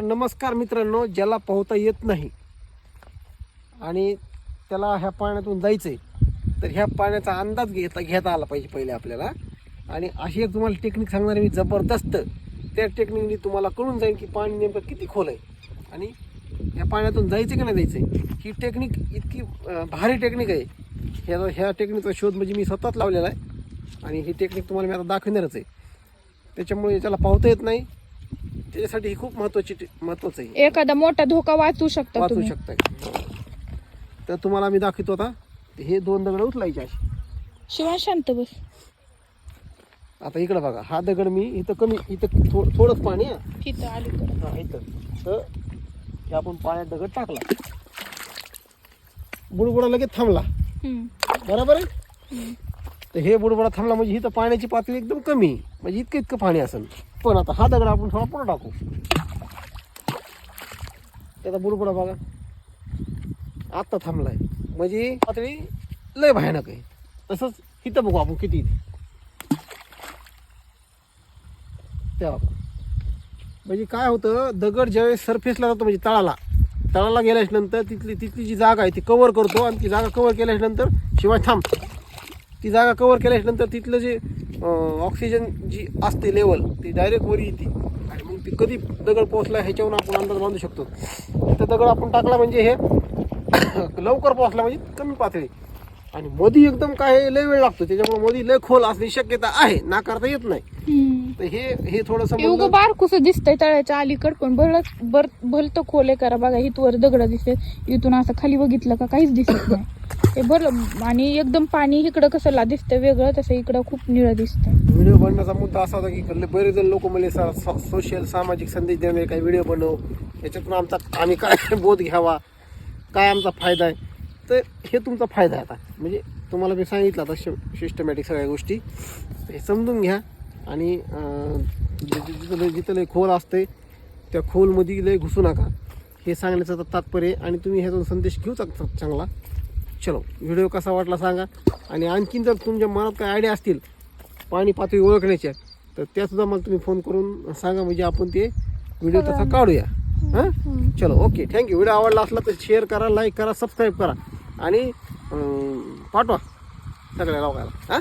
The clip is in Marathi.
नमस्कार मित्रांनो ज्याला पोहता येत नाही आणि त्याला ह्या पाण्यातून जायचंय तर ह्या पाण्याचा अंदाज घेता घेता आला पाहिजे पहिले आपल्याला. आणि अशी एक तुम्हाला टेक्निक सांगणार मी जबरदस्त. त्या टेक्निकने तुम्हाला कळून जाईल की पाणी नेमकं किती खोल आहे. आणि ह्या पाण्यातून जायचं की नाही जायचं ही टेक्निक इतकी भारी टेक्निक आहे. ह्या ह्या टेक्निकचा शोध म्हणजे मी स्वतःच लावलेला आहे. आणि ही टेक्निक तुम्हाला मी आता दाखवणारच आहे. त्याच्यामुळे त्याला पावता येत नाही. त्याच्यासाठी ही खूप महत्वाची महत्वाचं आहे. एखादा मोठा धोका वाचू शकता वाचू तुम्ही. शकताय. तर तुम्हाला मी दाखवतो आता. हे दोन दगड उचलायचे असे. शिवाय शांत बस. आता इकडं बघा. हा दगड मी इथं कमी इथं थो थोडंच पाणी आहे. तिथं अलीकडे हा इथं. तर हे आपण पाण्यात दगड टाकला. बुडबुडा लगेच थांबला. हम्म. बरोबर आहे? तर हे बुडबुडा थांबला म्हणजे इथं पाण्याची पातळी एकदम कमी. म्हणजे इतकं इतकं पाणी असेल. पण आता हा दगड आपण थोडा पुढं टाकू. त्याचा बुडबुडा बघा. आत्ता थांबलाय. म्हणजे पातळी लय भयानक आहे. तसंच इथं बघू आपण किती त्या म्हणजे काय होतं दगड ज्यावेळेस सरफेसला जातो म्हणजे तळाला. तळाला गेल्यानंतर तिथली तिथली जी जागा आहे ती कव्हर करतो. आणि ती जागा कव्हर केल्यानंतर शिवाय थांब ती जागा कव्हर केल्याच्यानंतर तिथलं जे ऑक्सिजन जी असते लेवल ती डायरेक्ट वर येते. आणि मग ती कधी दगड पोहोचला ह्याच्यावरून आपण अंदाज बांधू शकतो. तर दगड आपण टाकला म्हणजे हे लवकर पोहोचला म्हणजे कमी पातळी. आणि मधी एकदम काय लय वेळ लागतो. त्याच्यामुळे मधी लय खोल असण्याची शक्यता आहे. नाकारता येत नाही. तर हे हे थोडंसं बारकुस दिसतंय तळ्याच्या अलीकड पण. भल बर भलत खोले करा. बघा इथवर दगड दिसते इथून असं खाली बघितलं का काहीच दिसत नाही. ते भलं आणि एकदम पाणी इकडं कसं ला दिसतं वेगळं तसं इकडं खूप निळं दिसतं व्हिडिओ बनण्याचा मुद्दा असा होता की इकडले बरेच जण लोक म्हणजे सा- सोशल सामाजिक संदेश देणारे काही व्हिडिओ बनव. याच्यातून आमचा आम्ही काय बोध घ्यावा? काय आमचा फायदा आहे? तर हे तुमचा फायदा आहे आता. म्हणजे तुम्हाला मी सांगितलं आता सिस्टमॅटिक सगळ्या गोष्टी. हे समजून घ्या. आणि जिथं जिथं लय खोल असते त्या खोलमध्ये लय घुसू नका. हे सांगण्याचं तर तात्पर्य आणि तुम्ही ह्यातून संदेश घेऊ शकता चांगला. चलो व्हिडिओ कसा वाटला सांगा. आणि आणखीन जर तुमच्या मनात काही आयडिया असतील पाणी पातळी ओळखण्याच्या तर त्यासुद्धा मला तुम्ही फोन करून सांगा म्हणजे आपण ते व्हिडिओ तसा काढूया. हां? चलो ओके थँक्यू व्हिडिओ आवडला असला तर शेअर करा लाईक करा सबस्क्राईब करा. आणि पाठवा सगळ्या लोकांना. हां?